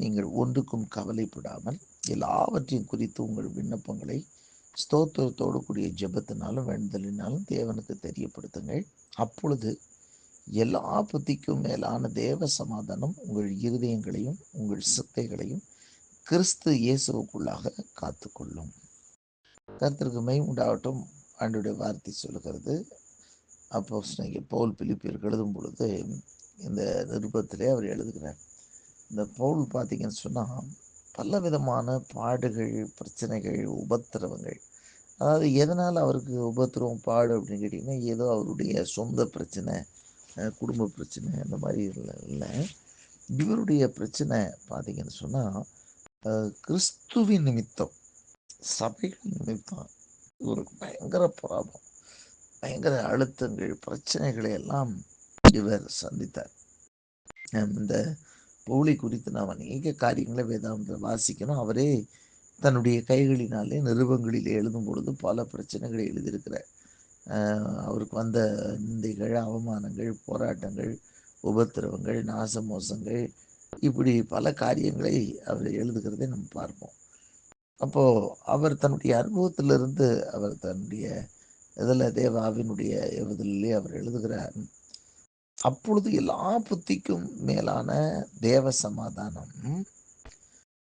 நீங்கள் ஒன்றுக்கும் கவலைப்படாமல் எல்லாவற்றையும் குறித்து உங்கள் விண்ணப்பங்களை ஸ்தோத்திரத்தோடு கூடிய ஜெபத்தினாலும் வேண்டுதலினாலும் தேவனுக்கு தெரியப்படுத்துங்கள். அப்பொழுது எல்லா புத்திக்கும் மேலான தேவ சமாதானம் உங்கள் இருதயங்களையும் உங்கள் சித்தைகளையும் கிறிஸ்து இயேசுவுக்குள்ளாக காத்துக்கொள்ளும். கருத்திற்கு மை உண்டாகட்டும். ஆண்டுடைய வார்த்தை சொல்லுகிறது. அப்போ போல் பிலிப்பியர் எழுதும் பொழுது இந்த நிருபத்திலே அவர் எழுதுகிறார். இந்த பவுல் பார்த்தீங்கன்னு சொன்னால் பல விதமான பாடுகள் பிரச்சனைகள் உபத்திரவங்கள். அதாவது எதனால் அவருக்கு உபத்திரவம் பாடு அப்படின்னு கேட்டிங்கன்னா ஏதோ அவருடைய சொந்த பிரச்சனை குடும்ப பிரச்சனை அந்த மாதிரி இல்லை இல்லை. இவருடைய பிரச்சனை பார்த்தீங்கன்னு சொன்னால் கிறிஸ்துவின் நிமித்தம் சபைகள் நிமித்தம் இவருக்கு பயங்கர பிராபம் பயங்கர அழுத்தங்கள் பிரச்சனைகளை எல்லாம் இவர் சந்தித்தார். இந்த பவுலை குறித்து நாம் அநேக காரியங்களை வேதாந்தத்தில் வாசிக்கணும். அவரே தன்னுடைய கைகளினாலே நிருபங்களில் எழுதும் பொழுது பல பிரச்சனைகளை எழுதியிருக்கிறார். அவருக்கு வந்த நிந்தைகள் அவமானங்கள் போராட்டங்கள் உபத்திரவங்கள் நாசமோசங்கள் இப்படி பல காரியங்களை அவர் எழுதுகிறதை நம்ம பார்ப்போம். அப்போது அவர் தன்னுடைய அனுபவத்திலிருந்து அவர் தன்னுடைய இதில் தேவாவினுடைய இதிலே அவர் எழுதுகிறார். அப்பொழுது எல்லா புத்திக்கும் மேலான தேவ சமாதானம்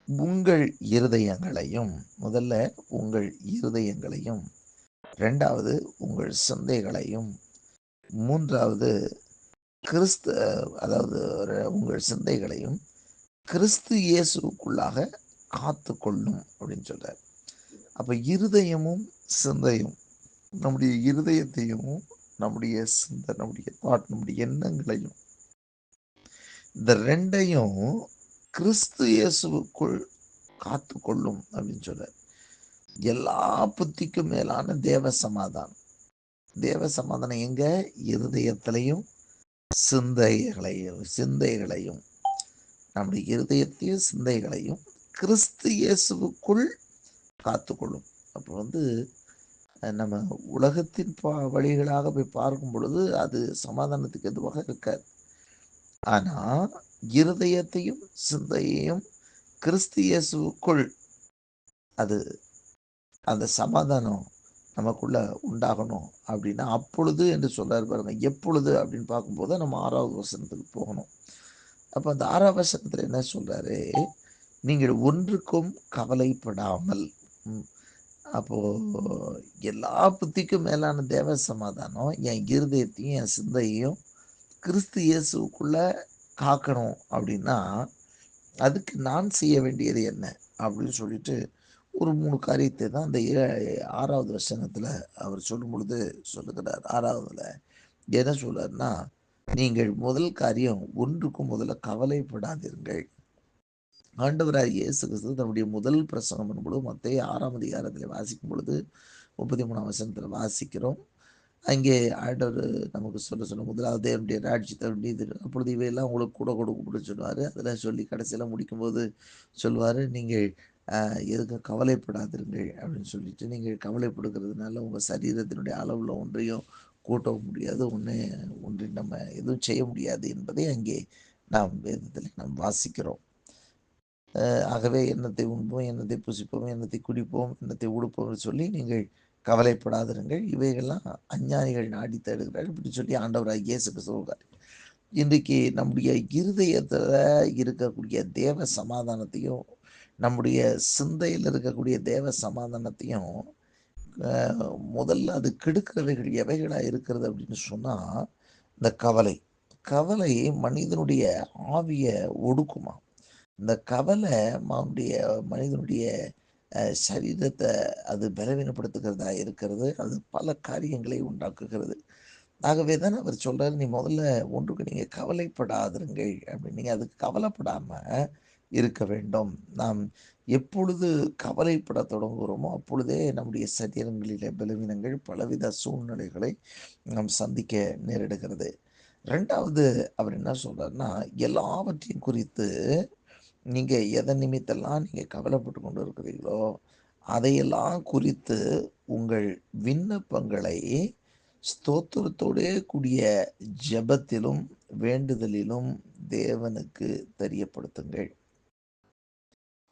உங்கள் இருதயங்களையும் முதல்ல உங்கள் இருதயங்களையும் ரெண்டாவது உங்கள் சிந்தைகளையும் மூன்றாவது கிறிஸ்து அதாவது உங்கள் சிந்தைகளையும் கிறிஸ்து இயேசுக்குள்ளாக காத்து கொள்ளும் அப்படின்னு சொல்றார். அப்ப இருதயமும் சிந்தையும் நம்முடைய இருதயத்தையும் நம்முடைய சிந்தை நம்முடைய தாட் நம்முடைய எண்ணங்களையும் இந்த ரெண்டையும் கிறிஸ்து இயேசுவுக்குள் காத்து கொள்ளும் அப்படின்னு சொல்றார் எல்லா புத்திக்கும் மேலான தேவ சமாதானம். தேவ சமாதானம் எங்க? இருதயத்திலையும் சிந்தைகளையும் சிந்தைகளையும் நம்முடைய இருதயத்தையும் சிந்தைகளையும் கிறிஸ்து இயேசுவுக்குள் காத்துக்கொள்ளும். அப்போ வந்து நம்ம உலகத்தின் பா வழிகளாக போய் பார்க்கும் பொழுது அது சமாதானத்துக்கு எதுவாக இருக்காது. ஆனால் இருதயத்தையும் சிந்தையையும் கிறிஸ்து இயேசுவுக்குள் அது அந்த சமாதானம் நமக்குள்ள உண்டாகணும் அப்படின்னா அப்பொழுது என்று சொல்றாரு பாருங்க எப்பொழுது அப்படின்னு பார்க்கும்போது நம்ம ஆறாவது வசனத்துக்கு போகணும். அப்போ அந்த ஆறாவது வசனத்தில் என்ன சொல்றாரு? நீங்கள் ஒன்றுக்கும் கவலைப்படாமல் அப்போது அப்போ எல்லா புத்திக்கும் மேலான தேவ சமாதானம் என் இருதயத்தையும் என் சிந்தையையும் கிறிஸ்து இயேசுக்குள்ள காக்கணும் அப்படின்னா அதுக்கு நான் செய்ய வேண்டியது என்ன? அப்படின்னு சொல்லிட்டு ஒரு மூணு காரியத்தை தான் அந்த ஏ- ஆறாவது வசனத்துல அவர் சொல்லும் பொழுது சொல்லுகிறார். ஆறாவதுல என்ன சொல்றாருன்னா நீங்கள் முதல் காரியம் ஒன்றுக்கும் முதல்ல கவலைப்படாதீர்கள் ஆண்டவராக இயேசு கிறிஸ்து தன்னுடைய முதல் பிரசங்கம் என்பது பொழுது மத்திய ஆறாம் அதிகாரத்தில் வாசிக்கும் பொழுது முப்பத்தி மூணாம் வசனத்தில் வாசிக்கிறோம். அங்கே ஆண்டவர் நமக்கு சொல்ல சொல்ல முதலாவது தேவனுடைய ராட்சியத்தை வேண்டியது அப்பொழுது இவையெல்லாம் உங்களுக்கு கூட கொடுக்கப்படும் சொல்லுவார். அதில் சொல்லி கடைசியில் முடிக்கும்போது சொல்லுவார் நீங்கள் ஆஹ், எதுக்கு கவலைப்படாதிருங்கள் அப்படின்னு சொல்லிட்டு நீங்கள் கவலைப்படுகிறதுனால உங்கள் சரீரத்தினுடைய அளவில் ஒன்றையும் கூட்டவும் முடியாது. ஒன்று ஒன்றை நம்ம எதுவும் செய்ய முடியாது என்பதை அங்கே நாம் வேதத்தில் நாம் வாசிக்கிறோம். ஆகவே எண்ணத்தை உண்போம் எண்ணத்தை புசிப்போம் எண்ணத்தை குடிப்போம் எண்ணத்தை உடுப்போம் சொல்லி நீங்கள் கவலைப்படாதிருங்கள். இவைகள்லாம் அஞ்ஞானிகள் நாடி தேடுகிறார்கள் இப்படி சொல்லி ஆண்டவராக இயேசுக்கு சொல்கிறார் இன்றைக்கு நம்முடைய இருதயத்தில் இருக்கக்கூடிய தேவ சமாதானத்தையும் நம்முடைய சிந்தையில் இருக்கக்கூடிய தேவ சமாதானத்தையும் முதல்ல அது கெடுக்கிறவைகள் எவைகளாக இருக்கிறது அப்படின்னு சொன்னால் இந்த கவலை. கவலை மனிதனுடைய ஆவியை ஒடுக்குமா? இந்த கவலை மாவுடைய மனிதனுடைய சரீரத்தை அது பலவீனப்படுத்துகிறதா இருக்கிறது? அது பல காரியங்களை உண்டாக்குகிறது. ஆகவே தான் அவர் சொல்கிறார் நீ முதல்ல ஒன்றுக்கு நீங்கள் கவலைப்படாதிருங்கள் அப்படின்னு. நீங்கள் அதுக்கு கவலைப்படாமல் இருக்க வேண்டும். நாம் எப்பொழுது கவலைப்பட தொடங்குகிறோமோ அப்பொழுதே நம்முடைய சரீரங்களிலே பலவீனங்கள் பலவித சூழ்நிலைகளை நாம் சந்திக்க நேரிடுகிறது. ரெண்டாவது அவர் என்ன சொல்கிறாருன்னா எல்லாவற்றையும் குறித்து நீங்கள் எதன் நிமித்தெல்லாம் நீங்கள் கவலைப்பட்டு கொண்டு இருக்கிறீர்களோ அதையெல்லாம் குறித்து உங்கள் விண்ணப்பங்களை ஸ்தோத்திரத்தோடே கூடிய ஜெபத்திலும் வேண்டுதலிலும் தேவனுக்கு தெரியப்படுத்துங்கள்.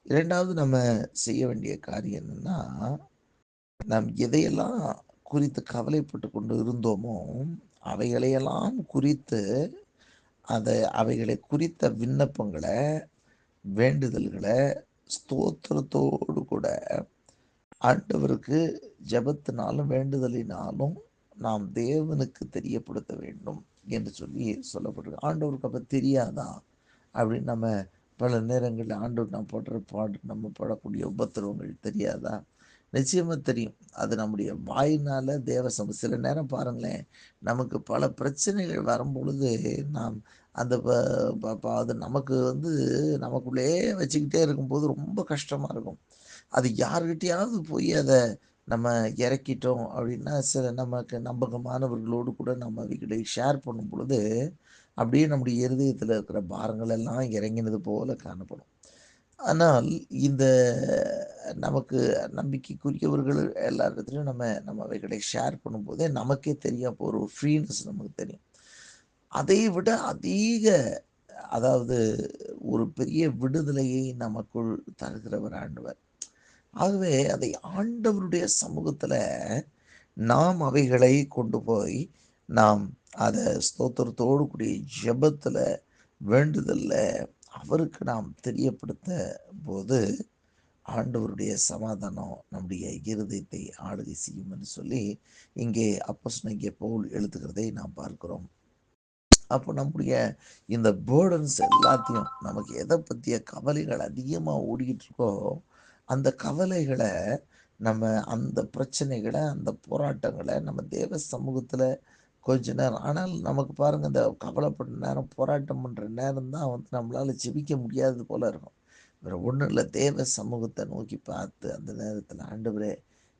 இரண்டாவது நம்ம செய்ய வேண்டிய காரியம் என்னன்னா நாம் எதையெல்லாம் குறித்து கவலைப்பட்டு கொண்டு இருந்தோமோ அவைகளையெல்லாம் குறித்து அதை அவைகளை குறித்த விண்ணப்பங்களை வேண்டுதல்களை ஸ்தோத்திரத்தோடு கூட ஆண்டவருக்கு ஜபத்தினாலும் வேண்டுதலினாலும் நாம் தேவனுக்கு தெரியப்படுத்த வேண்டும் என்று சொல்லி சொல்லப்படுது. ஆண்டவருக்கு அப்போ தெரியாதா? அப்படின்னு நம்ம பல நேரங்களில் ஆண்டவர் நான் போடுற பாடு நம்ம படக்கூடிய உபத்திரவங்கள் தெரியாதா? நிச்சயமாக தெரியும். அது நம்முடைய வாயினால் தேவ சம சில நேரம் பாருங்களேன் நமக்கு பல பிரச்சனைகள் வரும்பொழுது நாம் அந்த ப- ப- அது நமக்கு வந்து நமக்குள்ளேயே வச்சுக்கிட்டே இருக்கும்போது ரொம்ப கஷ்டமாக இருக்கும். அது யார்கிட்டையாவது போய் அதை நம்ம இறக்கிட்டோம் அப்படின்னா சில நமக்கு நம்பகமானவர்களோடு கூட நம்ம அவைகளை ஷேர் பண்ணும் பொழுது அப்படியே நம்முடைய இருதயத்தில் இருக்கிற பாரங்கள் எல்லாம் இறங்கினது போல காணப்படும். ஆனால் இந்த நமக்கு நம்பிக்கைக்குரியவர்கள் எல்லா இடத்துலையும் நம்ம நம்ம அவைகளை ஷேர் பண்ணும்போதே நமக்கே தெரியும். அப்போ ஒரு ஃப்ரீனஸ் நமக்கு தெரியும். அதை விட அதிக அதாவது ஒரு பெரிய விடுதலையை நமக்குள் தருகிறவர் ஆண்டவர். ஆகவே அதை ஆண்டவருடைய சமூகத்தில் நாம் அவைகளை கொண்டு போய் நாம் அதை ஸ்தோத்திரத்தோடு கூடிய ஜபத்தில் வேண்டுதல்ல அவருக்கு நாம் தெரியப்படுத்த போது ஆண்டவருடைய சமாதானம் நம்முடைய இருதயத்தை ஆளுகை செய்யும் என்று சொல்லி இங்கே அப்போஸ்தலனாகிய பவுல் எழுதுகிறதை நாம் பார்க்கிறோம். அப்போ நம்முடைய இந்த பேர்டன்ஸ் எல்லாத்தையும் நமக்கு எதை பற்றிய கவலைகள் அதிகமாக ஓடிக்கிட்டு இருக்கோ அந்த கவலைகளை நம்ம அந்த பிரச்சனைகளை அந்த போராட்டங்களை நம்ம தேவ சமூகத்தில் கொஞ்ச நேரம். ஆனால் நமக்கு பாருங்க இந்த கவலைப்படுற நேரம் போராட்டம் பண்ணுற நேரம் தான் வந்து நம்மளால் ஜெபிக்க முடியாதது போல இருக்கும். வேறு ஒன்றும் இல்லை. தேவ சமூகத்தை நோக்கி பார்த்து அந்த நேரத்தில் ஆண்டவரே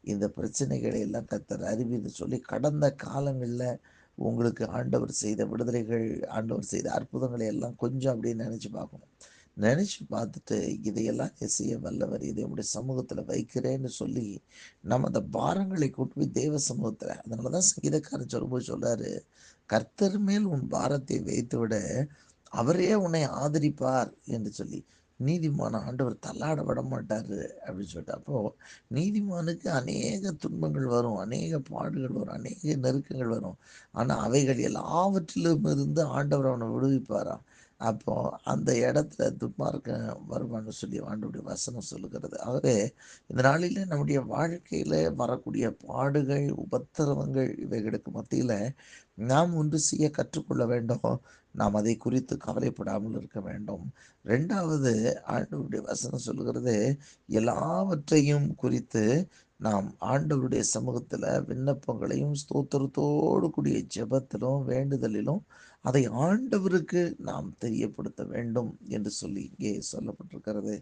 இந்த பிரச்சனைகளை எல்லாம் கத்தர் அறிவின்னு சொல்லி கடந்த காலங்களில் உங்களுக்கு ஆண்டவர் செய்த விடுதலைகள் ஆண்டவர் செய்த அற்புதங்களை எல்லாம் கொஞ்சம் அப்படியே நினச்சி பார்க்கணும். நினச்சி பார்த்துட்டு இதையெல்லாம் செய்ய வல்லவர் இதை உடைய சமூகத்தில் வைக்கிறேன்னு சொல்லி நம்ம அந்த பாரங்களை கொண்டு போய் தேவ சமூகத்தில் அதனால தான் சங்கீதக்காரன் சொல்லும்போது சொல்கிறாரு கர்த்தர் மேல் உன் பாரத்தை வைத்து விட அவரே உன்னை ஆதரிப்பார் என்று சொல்லி. நீதிமான ஆண்டவர் தள்ளாட விட மாட்டார் அப்படின்னு சொல்லிட்டு. அப்போ நீதிமானுக்கு அநேக துன்பங்கள் வரும் அநேக பாடுகள் வரும் அநேக நெருக்கங்கள் வரும். ஆனால் அவைகள் எல்லாவற்றிலும் இருந்து ஆண்டவர் அவனை விடுவிப்பாராம். அப்போ அந்த இடத்துல துன்மார்க்க வருவான்னு சொல்லி ஆண்டுடைய வசனம் சொல்லுகிறது. ஆகவே இந்த நாளில் நம்முடைய வாழ்க்கையில வரக்கூடிய பாடுகள் உபத்திரவங்கள் இவைகளுக்கு மத்தியில நாம் ஒன்று செய்ய கற்றுக்கொள்ள வேண்டும். நாம் அதை குறித்து கவலைப்படாமல் இருக்க வேண்டும். ரெண்டாவது ஆண்டவருடைய வசனம் சொல்லுகிறது எல்லாவற்றையும் குறித்து நாம் ஆண்டவருடைய சமூகத்தில் விண்ணப்பங்களையும் ஸ்தோத்திரத்தோடு கூடிய ஜெபத்திலும் வேண்டுதலிலும் அதை ஆண்டவருக்கு நாம் தெரியப்படுத்த வேண்டும் என்று சொல்லி இங்கே சொல்லப்பட்டிருக்கிறது.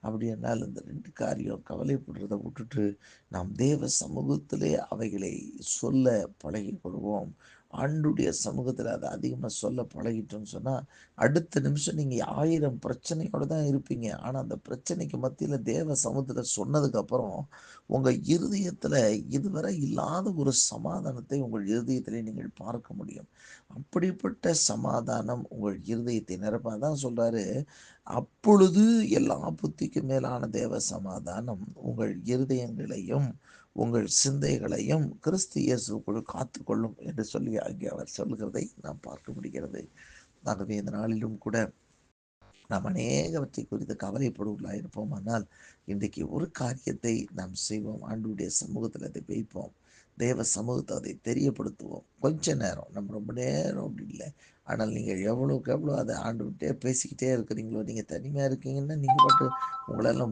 அப்படியானால் இந்த ரெண்டு காரியம் கவலைப்படுறதை விட்டுட்டு நாம் தேவ சமூகத்திலே அவைகளை சொல்ல பழகிக் கொள்வோம் ஆண்டுடைய சமூகத்தில் அதை அதிகமாக சொல்ல பழகிட்டோன்னு சொன்னால் அடுத்த நிமிஷம் நீங்கள் ஆயிரம் பிரச்சனையோடு தான் இருப்பீங்க. ஆனால் அந்த பிரச்சனைக்கு மத்தியில் தேவ சமூகத்தில் சொன்னதுக்கப்புறம் உங்கள் இருதயத்தில் இதுவரை இல்லாத ஒரு சமாதானத்தை உங்கள் இருதயத்திலே நீங்கள் பார்க்க முடியும். அப்படிப்பட்ட சமாதானம் உங்கள் இருதயத்தை நிரப்பாதான் சொல்கிறாரு அப்பொழுது எல்லா புத்திக்கும் மேலான தேவ சமாதானம் உங்கள் இருதயங்களையும் உங்கள் சிந்தைகளையும் கிறிஸ்து இயேசுக்குள் காத்துக்கொள்ளும் என்று சொல்லி அங்கே அவர் சொல்கிறதை நாம் பார்க்க முடிகிறது. ஆகவே இந்த நாளிலும் கூட நாம் அநேகவற்றை குறித்து கவலைப்படுவர்களாக இருப்போமானால் இன்றைக்கு ஒரு காரியத்தை நாம் செய்வோம். ஆண்டுடைய சமூகத்தில் அதை வைப்போம். தேவ சமூகத்தை அதை தெரியப்படுத்துவோம். கொஞ்ச நேரம். நம்ம ரொம்ப நேரம் அப்படி இல்லை. ஆனால் நீங்கள் எவ்வளோக்கு எவ்வளோ அதை ஆண்டுகிட்டே பேசிக்கிட்டே இருக்கிறீங்களோ நீங்கள் தனிமையாக இருக்கீங்கன்னா நீங்கள் பாட்டு உங்களால்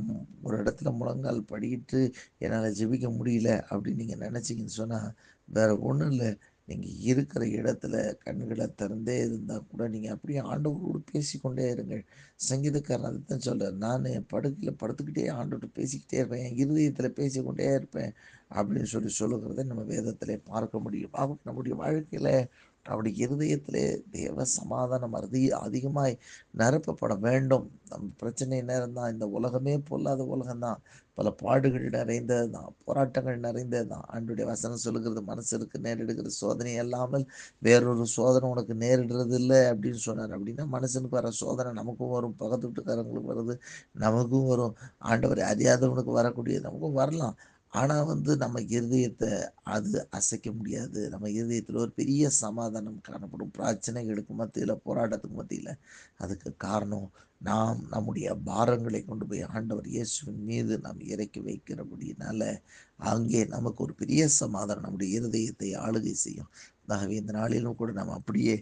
ஒரு இடத்துல முழங்கால் படிக்கிட்டு என்னால் ஜெபிக்க முடியல அப்படின்னு நீங்கள் நினச்சிங்கன்னு சொன்னால் வேறு ஒன்றும் இல்லை. நீங்கள் இருக்கிற இடத்துல கண்களை திறந்தே இருந்தால் கூட நீங்கள் அப்படியே ஆண்டவரோடு பேசிக்கொண்டே இருங்கள் சங்கீதக்காரன் அதை தான் சொல்கிறார் நான் என் படுக்கையில் படுத்துக்கிட்டே ஆண்டோட்டு பேசிக்கிட்டே இருப்பேன். என் இருதயத்தில் பேசிக்கொண்டே இருப்பேன். அப்படின்னு சொல்லி சொல்லுகிறத நம்ம வேதத்தில் பார்க்க முடியும். ஆக நம்முடைய வாழ்க்கையில் நம்முடைய இருதயத்திலே தேவ சமாதானம் அதி அதிகமாய் நிரப்பப்பட வேண்டும். நம் பிரச்சனை நேரம் தான் இந்த உலகமே பொல்லாத உலகம்தான். பல பாடுகள் நிறைந்தது தான். போராட்டங்கள் நிறைந்தது தான். ஆண்டுடைய வசனம் சொல்லுகிறது மனசுக்கு நேரிடுகிற சோதனை இல்லாமல் வேறொரு சோதனை உனக்கு நேரிடுறது இல்லை அப்படின்னு சொன்னார். அப்படின்னா மனுஷனுக்கு வர சோதனை நமக்கும் வரும். பக்கத்து வீட்டுக்காரங்களுக்கு வருது நமக்கும் வரும். ஆண்டவரை அறியாதவனுக்கு வரக்கூடியது நமக்கும் வரலாம். ஆனால் வந்து நம்ம இருதயத்தை அது அசைக்க முடியாது. நம்ம இருதயத்தில் ஒரு பெரிய சமாதானம் காணப்படும். பிரச்சனைகளுக்கு மத்தியில் போராட்டத்துக்கு மத்தியில். அதுக்கு காரணம் நாம் நம்முடைய பாரங்களை கொண்டு போய் ஆண்டவர் இயேசுவின் மீது நாம் இறக்கி வைக்கிறபடினால அங்கே நமக்கு ஒரு பெரிய சமாதானம் நம்முடைய இருதயத்தை ஆளுகை செய்யும். ஆகவே இந்த நாளிலும் கூட நாம் அப்படியே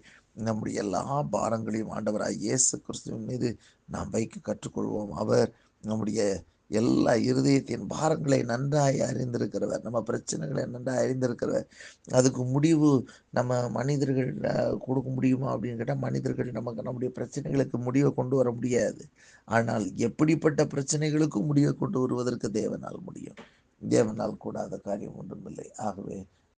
நம்முடைய எல்லா பாரங்களையும் ஆண்டவராக இயேசு கிறிஸ்துவின் மீது நாம் வைக்க கற்றுக்கொள்வோம். அவர் நம்முடைய எல்லா இருதயத்தின் பாரங்களை நன்றாய் அறிந்திருக்கிறவர் நம்ம பிரச்சனைகளை நன்றாய் அறிந்திருக்கிறவர். அதுக்கு முடிவு நம்ம மனிதர்கள் கொடுக்க முடியுமா அப்படின்னு கேட்டால் மனிதர்கள் நமக்கு நம்முடைய பிரச்சனைகளுக்கு முடிவை கொண்டு வர முடியாது. ஆனால் எப்படிப்பட்ட பிரச்சனைகளுக்கும் முடிவை கொண்டு வருவதற்கு தேவனால் முடியும். தேவனால் கூடாத காரியம் ஒன்றுமில்லை. ஆகவே